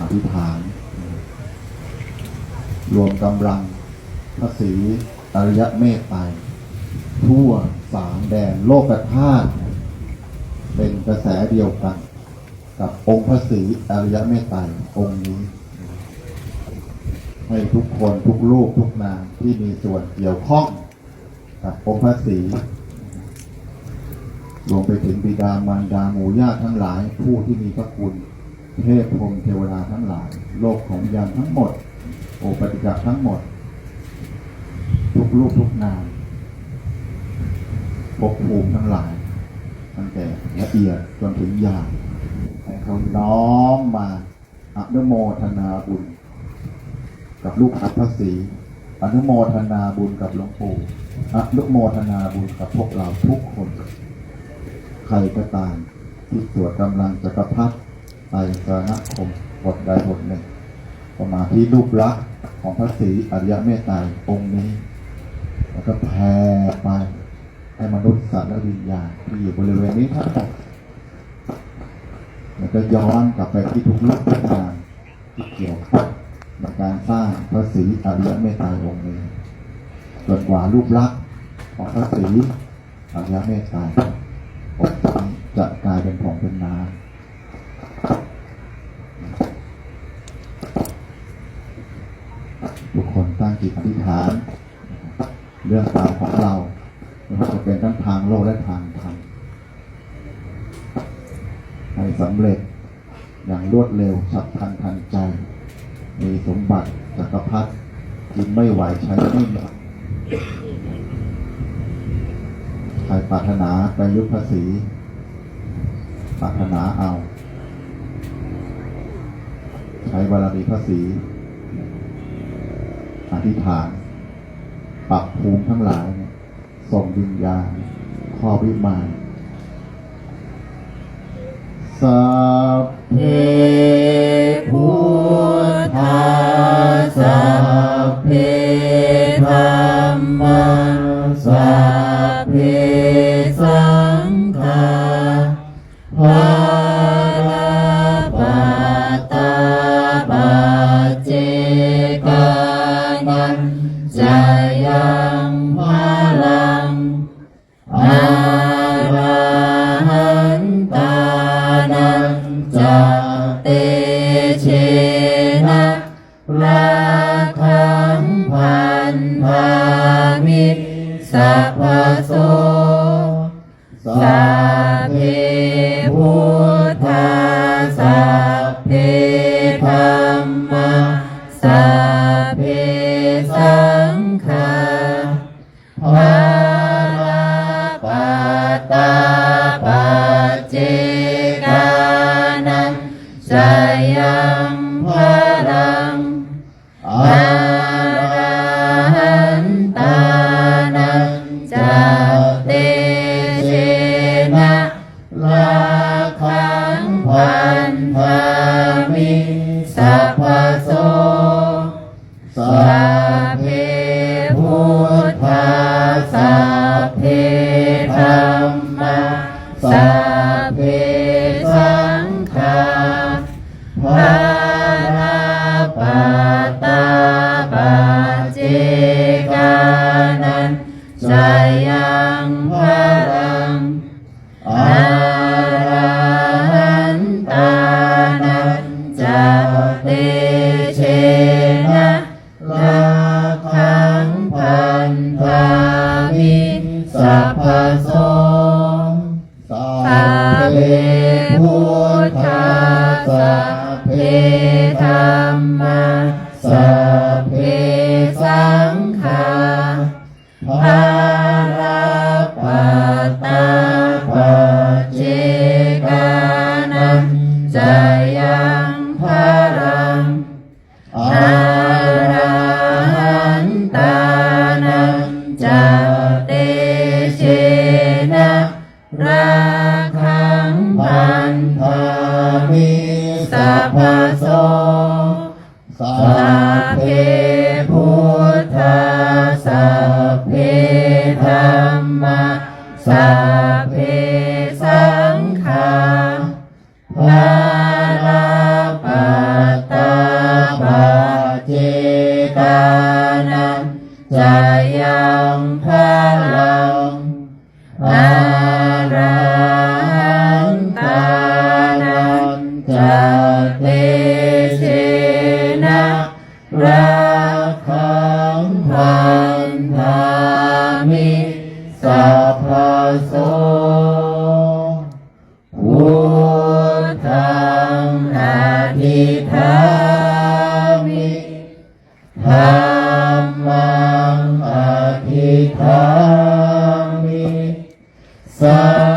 อธิษฐาน รวมกำลังพระศรีอริยะเมตไตรทั่วสามแดนโลกธาตุเป็นกระแสเดียวกัน กับองค์พระศรีอริยะเมตไตรองค์นี้ให้ทุกคนทุกลูกทุกนามที่มีส่วนเกี่ยวข้องกับองค์พระศรีรวมไปถึงบิดามารดาหมู่ญาติทั้งหลายผู้ที่มีพระคุณ เทพพรมเทวดาทั้งหลาย โลกของวิญญาณทั้งหมด โอปฏิกัทั้งหมด ทุกลูกทุกนามภพภูมิทั้งหลาย ตั้งแต่ละเอียดจนถึงหยาบให้เขาน้อมมาอนุโมทนาบุญ กับลูกอัพระศรีอนุโมทนาบุญกับหลวงปู่อนุโมทนาบุญกับพวกเราทุกคน ใครก็ตามที่สวดกำลังจักรพรรดิ ไตรสรณคมบทใดบทหนึ่งก็มาที่รูปลักษณ์ของพระศรีอริยเมตไตรองค์นี้ แล้วก็แผ่ไปให้มนุษย์สัตว์และวิญญาณที่อยู่บริเวณนี้ทั้งหมดแล้วก็ย้อนกลับไปที่ทุกลูกทุกนามที่เกี่ยวข้องการสร้างพระศรีอริยเมตไตรองค์นี้จนกว่ารูปลักษณ์ของพระศรีอริยเมตไตรองค์นี้จะกลายเป็นผงเป็นน้ำ ทุกคนตั้งจิตอธิษฐาน เรื่องราวของเราไม่ว่าจะเป็นทั้งทางโลกและทางธรรมให้สำเร็จอย่างรวดเร็วฉับพลันทันใจ มีสมบัติจักรพรรดิกินไม่ไหวใช้ไม่หมดใครปรารถนาไปยุทธภาษีปรารถนาเอา ใช้บารมีภาษี อธิษฐาน ปรับภูมิทั้งหลายส่งวิญญาณข้อวิมานสัพเพพุทธาสัพเพธรรมาสัพเพสังฆาภารา จะเตเชนะราคังพันธามิสัพพโสสั พามิสัพพโสสัพเพพุทธาสัพเพ เตเชนะราคังพันธามิสัพพโสสัพเพพุทธาสัพเพธรรมาสัพเพสังฆา มิสัพพโสสัพเพพุทธาสัพเพธรรมาสัพเพสังฆาภาลาปัตตาปาเจตานันจายังพลังอา รักขังพันธามิสัพพโสวุทธังนาทิธามิธรรมังอธิธามิสั